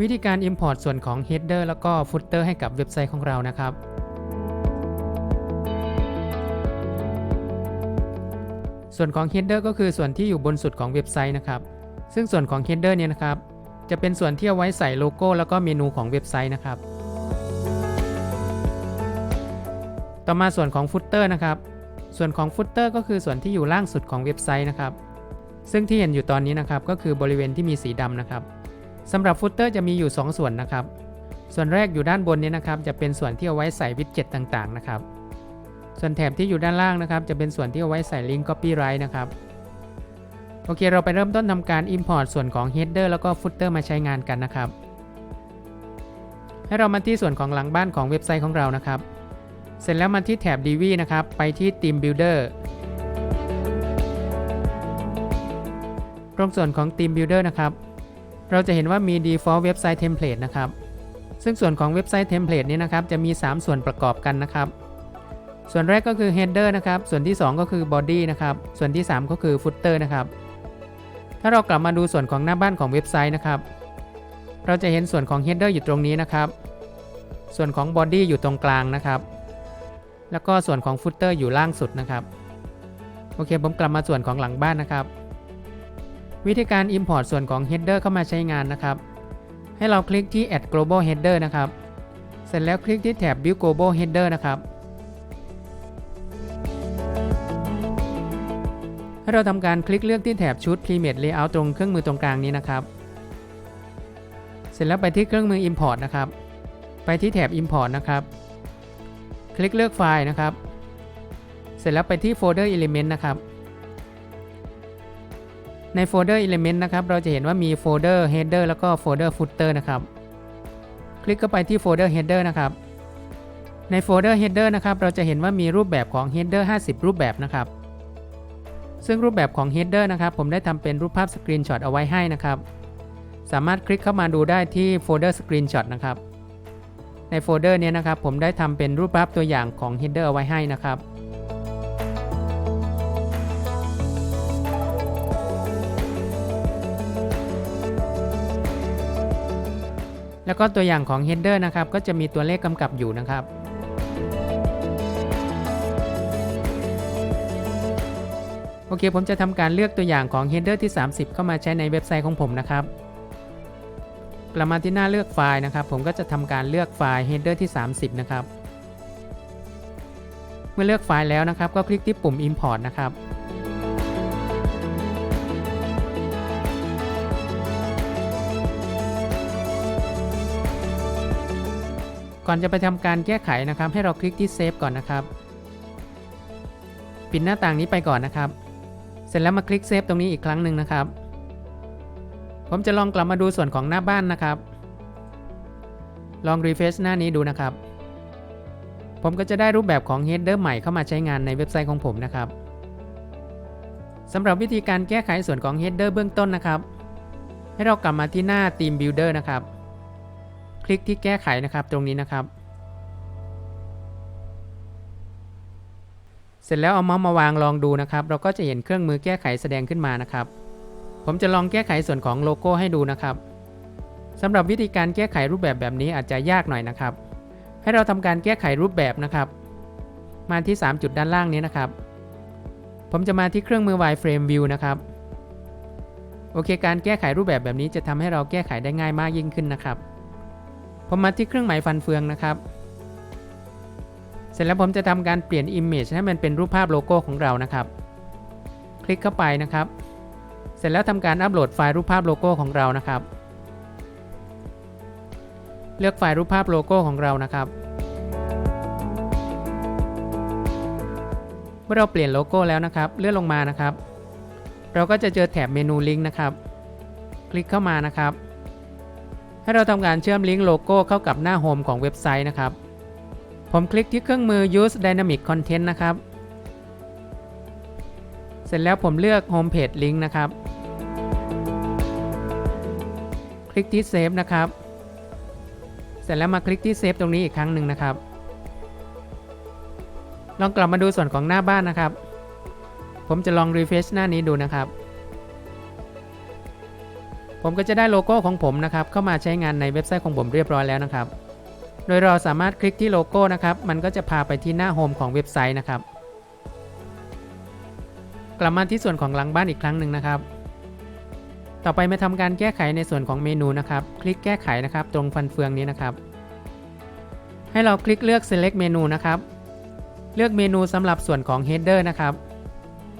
วิธีการ Import ส่วนของ Header แล้วก็ Footer ให้กับเว็บไซต์ของเรานะครับ ส่วนของ Header ก็คือส่วนที่อยู่บนสุดของเว็บไซต์นะครับ ซึ่งส่วนของ Header เนี่ยนะครับ จะเป็นส่วนที่เอาไว้ใส่โลโก้แล้วก็เมนูของเว็บไซต์นะครับ ต่อมาส่วนของ Footer นะครับ ส่วนของ Footer ก็คือส่วนที่อยู่ล่างสุดของเว็บไซต์นะครับ ซึ่งที่เห็นอยู่ตอนนี้นะครับก็คือบริเวณที่มีสีดำนะครับ สำหรับ Footer จะมีอยู่ 2 ส่วนนะครับ ส่วนแรกอยู่ด้านบนนี้นะครับ จะเป็นส่วนที่เอาไว้ใส่วิดเจ็ตต่างๆนะครับ ส่วนแถบที่อยู่ด้านล่างนะครับ จะเป็นส่วนที่เอาไว้ใส่ลิงก์ Copyright นะครับ โอเค เราไปเริ่มต้นทำการ Import ส่วนของ Header แล้วก็ Footer มาใช้งานกันนะครับ ให้เรามาที่ส่วนของหลังบ้านของเว็บไซต์ของเรานะครับ เสร็จแล้วมาที่แถบ DV นะครับ ไปที่ Theme Builder ตรงส่วนของ Theme Builder นะครับ เราจะเห็นว่ามี Default Website Template นะครับ ซึ่งส่วนของเว็บไซต์ Template นี้นะครับจะมี 3 ส่วนประกอบกันนะครับ ส่วนแรกก็คือ Header นะครับ ส่วนที่ 2 ก็คือ Body นะครับ ส่วนที่ 3 ก็คือ Footer นะครับ ถ้าเรากลับมาดูส่วนของหน้าบ้านของเว็บไซต์นะครับ เราจะเห็นส่วนของ Header อยู่ตรงนี้นะครับ ส่วนของ Body อยู่ตรงกลางนะครับ แล้วก็ส่วนของ Footer อยู่ล่างสุดนะครับ โอเค ผมกลับมาส่วนของหลังบ้านนะครับ วิธีการ Import ส่วนของ Header เข้ามาใช้งานนะครับ ให้เราคลิกที่ Add Global Header นะครับ เสร็จแล้วคลิกที่แถบ Build Global Header นะครับ ให้เราทำการคลิกเลือกที่แถบชุด Premade Layout ตรงเครื่องมือตรงกลางนี้นะครับ เสร็จแล้วไปที่เครื่องมือ Import นะครับ ไปที่แถบ Import นะครับ คลิกเลือกไฟล์นะครับ เสร็จแล้วไปที่โฟลเดอร์ Element นะครับ ในโฟลเดอร์ Element นะครับเราจะเห็นว่ามีโฟลเดอร์ Header แล้วก็โฟลเดอร์ Footer นะครับ คลิกเข้าไปที่โฟลเดอร์ Header นะครับ ในโฟลเดอร์ Header นะครับเราจะเห็นว่ามีรูปแบบของ Header 50 รูปแบบนะครับ ซึ่งรูปแบบของ Header นะครับ ผมได้ทำเป็นรูปภาพสกรีนช็อตเอาไว้ให้นะครับ สามารถคลิกเข้ามาดูได้ที่โฟลเดอร์สกรีนช็อตนะครับ ในโฟลเดอร์นี้นะครับผมได้ทำเป็นรูปภาพตัวอย่างของ Header เอาไว้ให้นะครับ แล้วก็ตัวอย่างของ Header นะครับก็จะมีตัวเลขกำกับอยู่นะครับโอเค ผมจะทำการเลือกตัวอย่างของ Header ที่ 30 เข้ามาใช้ในเว็บไซต์ของผมนะครับกลับมาที่หน้าเลือกไฟล์นะครับ ผมก็จะทำการเลือกไฟล์ Header ที่ 30 นะครับ เมื่อเลือกไฟล์แล้วนะครับ ก็คลิกที่ปุ่ม Import นะครับ ก่อนจะไปทำการแก้ไขนะครับ ให้เราคลิกที่ Save ก่อนนะครับ ปิดหน้าต่างนี้ไปก่อนนะครับ เสร็จแล้วมาคลิก Save ตรงนี้อีกครั้งหนึ่งนะครับ ผมจะลองกลับมาดูส่วนของหน้าบ้านนะครับ ลอง refresh หน้านี้ดูนะครับ ผมก็จะได้รูปแบบของ header ใหม่เข้ามาใช้งานในเว็บไซต์ของผมนะครับสำหรับวิธีการแก้ไขส่วนของ header เบื้องต้นนะครับ ให้เรากลับมาที่หน้า theme builder นะครับ คลิกที่แก้ไขนะครับตรงนี้นะครับ เสร็จแล้วเอาเมาส์มาวางลองดูนะครับ เราก็จะเห็นเครื่องมือแก้ไขแสดงขึ้นมานะครับ ผมจะลองแก้ไขส่วนของโลโก้ให้ดูนะครับสำหรับวิธีการแก้ไขรูปแบบแบบนี้อาจจะยากหน่อยนะครับ ให้เราทำการแก้ไขรูปแบบนะครับ มาที่ 3 จุดด้านล่างนี้นะครับ ผมจะมาที่เครื่องมือ wireframe view นะครับโอเค การแก้ไขรูปแบบแบบนี้จะทำให้เราแก้ไขได้ง่ายมากยิ่งขึ้นนะครับ ผมมาที่เครื่องหมายฟันเฟืองนะครับ เสร็จแล้วผมจะทำการเปลี่ยน image ให้มันเป็นรูปภาพโลโก้ของเรานะครับ คลิกเข้าไปนะครับ เสร็จแล้วทำการอัปโหลดไฟล์รูปภาพโลโก้ของเรานะครับ เลือกไฟล์รูปภาพโลโก้ของเรานะครับเมื่อเราเปลี่ยนโลโก้แล้วนะครับ เลื่อนลงมานะครับ เราก็จะเจอแถบเมนูลิงก์นะครับ คลิกเข้ามานะครับ ให้เราทำการเชื่อมลิงก์โลโก้เข้ากับหน้าโฮมของเว็บไซต์นะครับ ผมคลิกที่เครื่องมือ use dynamic content นะครับ เสร็จแล้วผมเลือก home page link นะครับ คลิกที่ save นะครับ เสร็จแล้วมาคลิกที่ save ตรงนี้อีกครั้งหนึ่งนะครับ ลองกลับมาดูส่วนของหน้าบ้านนะครับ ผมจะลอง refresh หน้านี้ดูนะครับ ผมก็จะได้โลโก้ของผมนะครับเข้ามาใช้งานในเว็บไซต์ของผมเรียบร้อยแล้วนะครับ โดยเราสามารถคลิกที่โลโก้นะครับมันก็จะพาไปที่หน้าโฮมของเว็บไซต์นะครับ กลับมาที่ส่วนของหลังบ้านอีกครั้งหนึ่งนะครับ ต่อไปมาทำการแก้ไขในส่วนของเมนูนะครับ คลิกแก้ไขนะครับตรงฟันเฟืองนี้นะครับ ให้เราคลิกเลือก select เมนูนะครับ เลือกเมนูสำหรับส่วนของ header นะครับ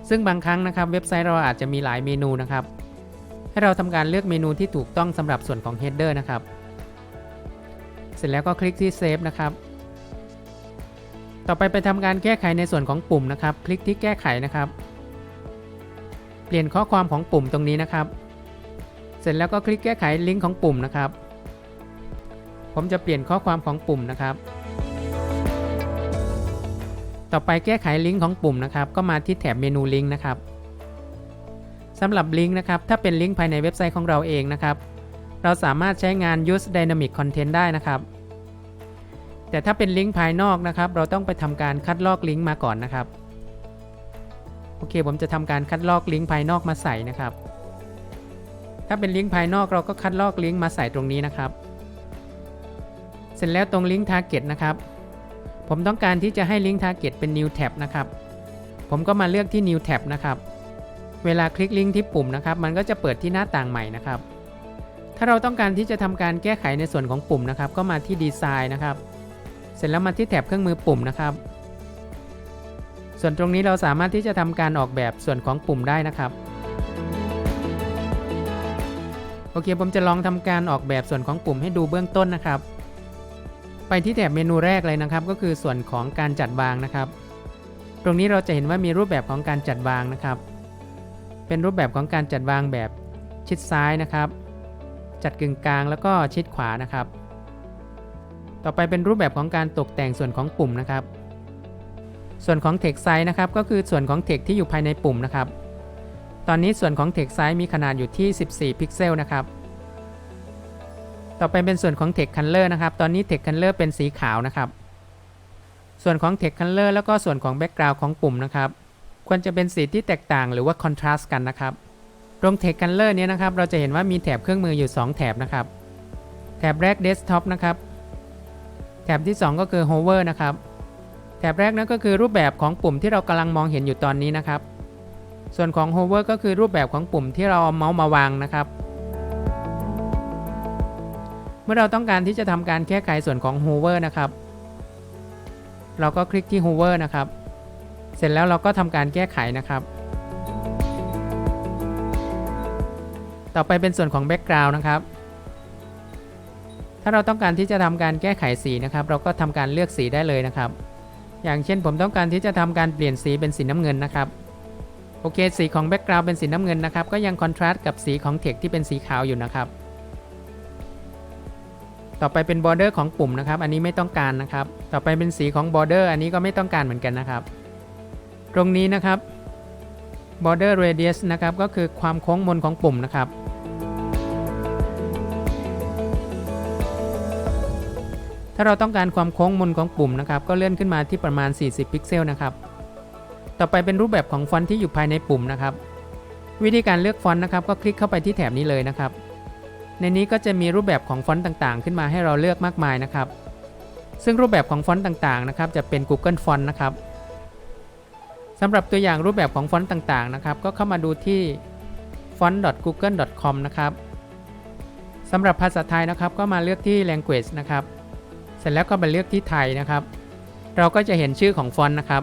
ซึ่งบางครั้งนะครับเว็บไซต์เราอาจจะมีหลายเมนูนะครับ ให้เราทำการเลือกเมนูที่ถูกต้องสำหรับส่วนของ header นะครับ เสร็จแล้วก็คลิกที่ save นะครับ ต่อไปไปทำการแก้ไขในส่วนของปุ่มนะครับ คลิกที่แก้ไขนะครับ เปลี่ยนข้อความของปุ่มตรงนี้นะครับ เสร็จแล้วก็คลิกแก้ไขลิงก์ของปุ่มนะครับ ผมจะเปลี่ยนข้อความของปุ่มนะครับ ต่อไปแก้ไขลิงก์ของปุ่มนะครับ ก็มาที่แถบเมนูลิงก์นะครับ สำหรับลิงก์นะครับ ถ้าเป็นลิงก์ภายในเว็บไซต์ของเราเองนะครับ เราสามารถใช้งาน use dynamic content ได้นะครับ แต่ถ้าเป็นลิงก์ภายนอกนะครับ เราต้องไปทำการคัดลอกลิงก์มาก่อนนะครับ โอเค ผมจะทำการคัดลอกลิงก์ภายนอกมาใส่นะครับ ถ้าเป็นลิงก์ภายนอกเราก็คัดลอกลิงก์มาใส่ตรงนี้นะครับ เสร็จแล้วตรงลิงก์ target นะครับ ผมต้องการที่จะให้ลิงก์ target เป็น new tab นะครับ ผมก็มาเลือกที่ new tab นะครับ เวลาคลิกลิงก์ที่ปุ่มนะครับมันก็จะเปิดที่หน้าต่างใหม่นะครับ ถ้าเราต้องการที่จะทำการแก้ไขในส่วนของปุ่มนะครับ ก็มาที่ดีไซน์นะครับ เสร็จแล้วมาที่แถบเครื่องมือปุ่มนะครับ ส่วนตรงนี้เราสามารถที่จะทำการออกแบบส่วนของปุ่มได้นะครับโอเค ผมจะลองทำการออกแบบส่วนของปุ่มให้ดูเบื้องต้นนะครับ ไปที่แถบเมนูแรกเลยนะครับ ก็คือส่วนของการจัดวางนะครับ ตรงนี้เราจะเห็นว่ามีรูปแบบของการจัดวางนะครับ เป็นรูปแบบของการจัดวางแบบชิดซ้ายนะครับ จัดกึ่งกลางแล้วก็ชิดขวานะครับ ต่อไปเป็นรูปแบบของการตกแต่งส่วนของปุ่มนะครับ ส่วนของ Text Size นะครับก็คือส่วนของ Text ที่อยู่ภายในปุ่มนะครับ ตอนนี้ส่วนของ Text Size มีขนาดอยู่ที่ 14 พิกเซลนะครับ ต่อไปเป็นส่วนของ Text Color นะครับ ตอนนี้ Text Color เป็นสีขาวนะครับ ส่วนของ Text Color แล้วก็ส่วนของ Background ของปุ่มนะครับ ควรจะเป็นสีที่แตกต่างหรือว่า Contrast กันนะครับตรง Text Color เนี้ยนะครับเราจะเห็นว่ามีแถบเครื่องมืออยู่ 2 แถบนะครับ แถบแรก Desktop นะครับ แถบที่ 2 ก็คือ Hover นะครับแถบแรกนั่นก็คือรูปแบบของปุ่มที่เรากำลังมองเห็นอยู่ตอนนี้นะครับ ส่วนของ hover ก็คือรูปแบบของปุ่มที่เราเอาเมาส์มาวางนะครับ เมื่อเราต้องการที่จะทำการแก้ไขส่วนของ hover นะครับ เราก็คลิกที่ hover นะครับ เสร็จแล้วเราก็ทำการแก้ไขนะครับ ต่อไปเป็นส่วนของ background นะครับ ถ้าเราต้องการที่จะทำการแก้ไขสีนะครับ เราก็ทำการเลือกสีได้เลยนะครับ อย่างเช่นผมต้องการที่จะทำการเปลี่ยนสีเป็นสีน้ำเงินนะครับ โอเค สีของแบ็กกราวด์เป็นสีน้ำเงินนะครับ ก็ยังคอนทราสต์กับสีของเทคที่เป็นสีขาวอยู่นะครับ ต่อไปเป็นบอร์เดอร์ของปุ่มนะครับ อันนี้ไม่ต้องการนะครับ ต่อไปเป็นสีของบอร์เดอร์อันนี้ก็ไม่ต้องการเหมือนกันนะครับ ตรงนี้นะครับ border radius นะครับ ก็คือความโค้งมนของปุ่มนะครับ ถ้าเราต้องการความโค้งมนของปุ่มนะครับ ก็เลื่อนขึ้นมาที่ประมาณ 40 พิกเซลนะครับ ต่อไปเป็นรูปแบบของฟอนต์ที่อยู่ภายในปุ่มนะครับ วิธีการเลือกฟอนต์นะครับ ก็คลิกเข้าไปที่แถบนี้เลยนะครับ ในนี้ก็จะมีรูปแบบของฟอนต์ต่างๆ ขึ้นมาให้เราเลือกมากมายนะครับ ซึ่งรูปแบบของฟอนต์ต่างๆ นะครับ จะเป็น Google Font นะครับ สำหรับตัวอย่างรูปแบบของฟอนต์ต่างๆนะครับ ก็เข้ามาดูที่ font.google.com นะครับสำหรับภาษาไทยนะครับ ก็มาเลือกที่ language นะครับ เสร็จแล้วก็มาเลือกที่ไทยนะครับ เราก็จะเห็นชื่อของฟอนต์นะครับ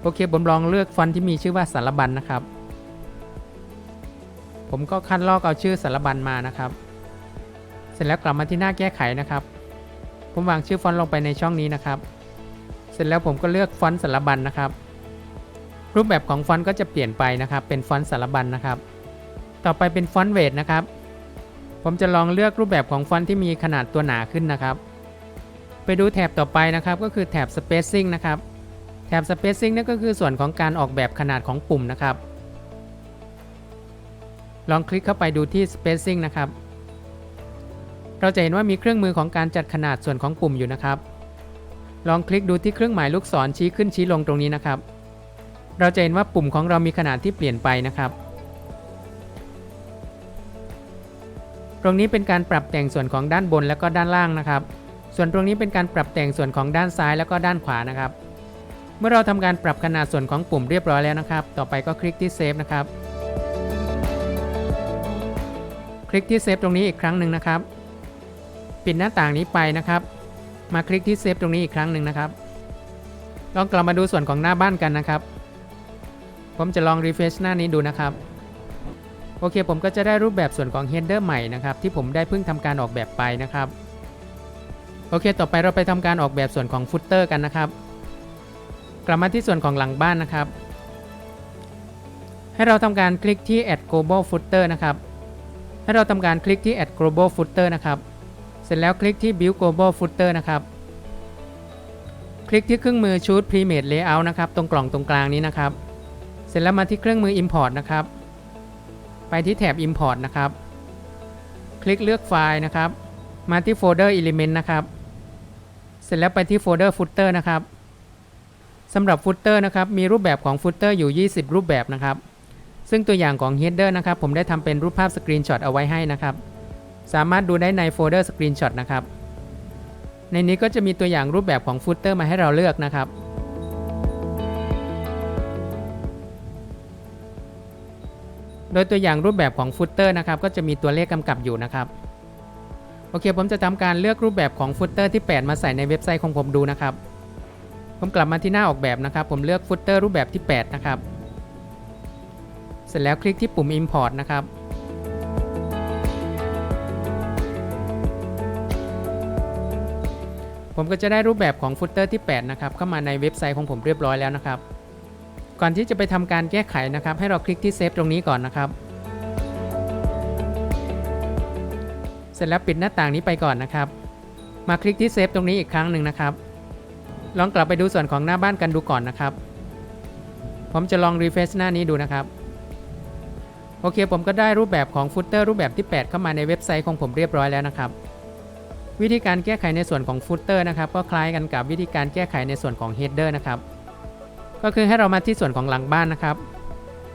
โอเค ผมลองเลือกฟอนต์ที่มีชื่อว่าสารบัญนนะครับ ผมก็คัดลอกเอาชื่อสารบัญมานะครับ เสร็จแล้วกลับมาที่หน้าแก้ไขนะครับ ผมวางชื่อฟอนต์ลงไปในช่องนี้นะครับ เสร็จแล้วผมก็เลือกฟอนต์สารบัญนะครับ รูปแบบของฟอนต์ก็จะเปลี่ยนไปนะครับ เป็นฟอนต์สารบัญนะครับ ต่อไปเป็นฟอนต์เวทนะครับ ผมจะลองเลือกรูปแบบของฟอนต์ที่มีขนาดตัวหนาขึ้นนะครับ ไปดูแถบต่อไปนะครับก็คือแถบ spacing นะครับ แถบ spacing นั่นก็คือส่วนของการออกแบบขนาดของปุ่มนะครับ ลองคลิกเข้าไปดูที่ spacing นะครับ เราจะเห็นว่ามีเครื่องมือของการจัดขนาดส่วนของปุ่มอยู่นะครับ ลองคลิกดูที่เครื่องหมายลูกศรชี้ขึ้นชี้ลงตรงนี้นะครับ เราจะเห็นว่าปุ่มของเรามีขนาดที่เปลี่ยนไปนะครับ ตรงนี้เป็นการปรับแต่งส่วนของด้านบนแล้วก็ด้านล่างนะครับ ส่วนตรงนี้เป็นการปรับแต่งส่วนของด้านซ้ายแล้วก็ด้านขวานะครับ เมื่อเราทำการปรับขนาดส่วนของปุ่มเรียบร้อยแล้วนะครับ ต่อไปก็คลิกที่เซฟนะครับ คลิกที่เซฟตรงนี้อีกครั้งหนึ่งนะครับ ปิดหน้าต่างนี้ไปนะครับ มาคลิกที่เซฟตรงนี้อีกครั้งหนึ่งนะครับลองกลับมาดูส่วนของหน้าบ้านกันนะครับ ผมจะลอง refresh หน้านี้ดูนะครับ โอเคผมก็จะได้รูปแบบส่วนของ header ใหม่นะครับที่ผมได้เพิ่งทำการออกแบบไปนะครับ โอเค ต่อไปเราไปทำการออกแบบส่วนของ footer กันนะครับ กลับมาที่ส่วนของหลังบ้านนะครับ ให้เราทำการคลิกที่ add global footer นะครับ ให้เราทำการคลิกที่ add global footer นะครับ เสร็จแล้วคลิกที่ build global footer นะครับ คลิกที่เครื่องมือ choose premade layout นะครับ ตรงกล่องตรงกลางนี้นะครับ เสร็จแล้วมาที่เครื่องมือ import นะครับ ไปที่แถบ import นะครับ คลิกเลือกไฟล์นะครับ มาที่โฟลเดอร์ element นะครับ เสร็จแล้วไปที่โฟลเดอร์ footer นะครับสำหรับ footer นะครับ มีรูปแบบของ footer อยู่ 20 รูปแบบนะครับ ซึ่งตัวอย่างของ header นะครับ ผมได้ทำเป็นรูปภาพสกรีนช็อตเอาไว้ให้นะครับ สามารถดูได้ในโฟลเดอร์สกรีนช็อตนะครับ ในนี้ก็จะมีตัวอย่างรูปแบบของ footer มาให้เราเลือกนะครับ โดยตัวอย่างรูปแบบของ footer นะครับก็จะมีตัวเลขกำกับอยู่นะครับโอเค ผมจะทำการเลือกรูปแบบของ footer ที่ 8 มาใส่ในเว็บไซต์ของผมดูนะครับ ผมกลับมาที่หน้าออกแบบนะครับ ผมเลือก footer รูปแบบที่ 8 นะครับ เสร็จแล้วคลิกที่ปุ่ม import นะครับ ผมก็จะได้รูปแบบของ footer ที่ 8 นะครับ เข้ามาในเว็บไซต์ของผมเรียบร้อยแล้วนะครับ ก่อนที่จะไปทำการแก้ไขนะครับ ให้เราคลิกที่เซฟตรงนี้ก่อนนะครับ เสร็จแล้วปิดหน้าต่างนี้ไปก่อนนะครับ มาคลิกที่เซฟตรงนี้อีกครั้งหนึ่งนะครับ ลองกลับไปดูส่วนของหน้าบ้านกันดูก่อนนะครับ ผมจะลอง refresh หน้านี้ดูนะครับโอเค ผมก็ได้รูปแบบของ footer รูปแบบที่ 8 เข้ามาในเว็บไซต์ของผมเรียบร้อยแล้วนะครับ วิธีการแก้ไขในส่วนของ footer นะครับก็คล้ายกันกับวิธีการแก้ไขในส่วนของ header นะครับก็คือให้เรามาที่ส่วนของหลังบ้านนะครับ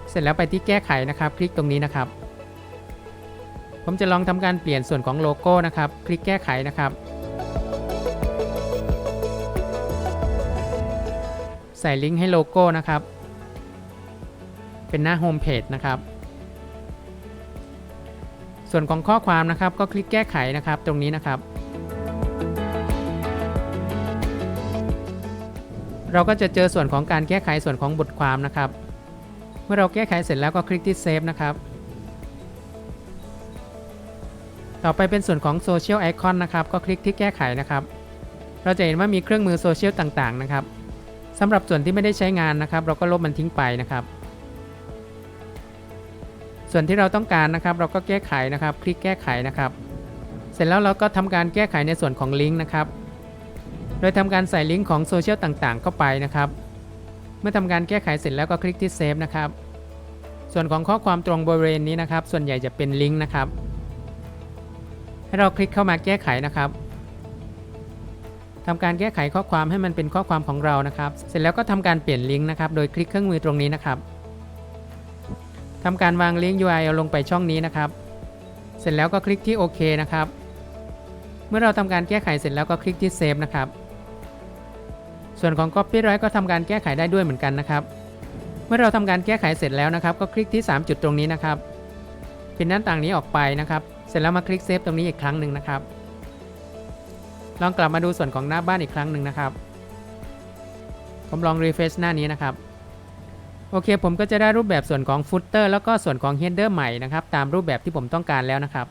เสร็จแล้วไปที่แก้ไขนะครับ คลิกตรงนี้นะครับ ผมจะลองทำการเปลี่ยนส่วนของโลโก้นะครับ คลิกแก้ไขนะครับ ใส่ลิงก์ให้โลโก้นะครับ เป็นหน้าโฮมเพจนะครับส่วนของข้อความนะครับก็คลิกแก้ไขนะครับตรงนี้นะครับ เราก็จะเจอส่วนของการแก้ไขส่วนของบทความนะครับ เมื่อเราแก้ไขเสร็จแล้วก็คลิกที่เซฟนะครับ ต่อไปเป็นส่วนของโซเชียลไอคอนนะครับ ก็คลิกที่แก้ไขนะครับ เราจะเห็นว่ามีเครื่องมือโซเชียลต่างๆ นะครับสำหรับส่วนที่ไม่ได้ใช้งานนะครับ เราก็ลบมันทิ้งไปนะครับ ส่วนที่เราต้องการนะครับ เราก็แก้ไขนะครับ คลิกแก้ไขนะครับ เสร็จแล้วเราก็ทำการแก้ไขในส่วนของลิงก์นะครับ โดยทำการใส่ลิงก์ของโซเชียลต่างๆ เข้าไปนะครับ เมื่อทำการแก้ไขเสร็จแล้วก็คลิกที่เซฟนะครับ ส่วนของข้อความตรงบริเวณนี้นะครับ ส่วนใหญ่จะเป็นลิงก์นะครับ ให้เราคลิกเข้ามาแก้ไขนะครับทำการแก้ไขข้อความให้มันเป็นข้อความของเรานะครับ เสร็จแล้วก็ทำการเปลี่ยนลิงก์นะครับ โดยคลิกเครื่องมือตรงนี้นะครับทำการวางลิงก์ URL ลงไปช่องนี้นะครับ เสร็จแล้วก็คลิกที่โอเคนะครับ เมื่อเราทำการแก้ไขเสร็จแล้วก็คลิกที่เซฟนะครับ ส่วนของ Copyright ก็ทำการแก้ไขได้ด้วยเหมือนกันนะครับ เมื่อเราทำการแก้ไขเสร็จแล้วนะครับ ก็คลิกที่ 3 จุดตรงนี้นะครับปิดหน้าต่างนี้ออกไปนะครับ เสร็จแล้วมาคลิกเซฟตรงนี้อีกครั้งหนึ่งนะครับ ลองกลับมาดูส่วนของหน้าบ้านอีกครั้งหนึ่งนะครับ ผมลอง refresh หน้านี้นะครับ โอเค ผมก็จะได้รูปแบบส่วนของ footer แล้วก็ส่วนของ header ใหม่นะครับ ตามรูปแบบที่ผมต้องการแล้วนะครับ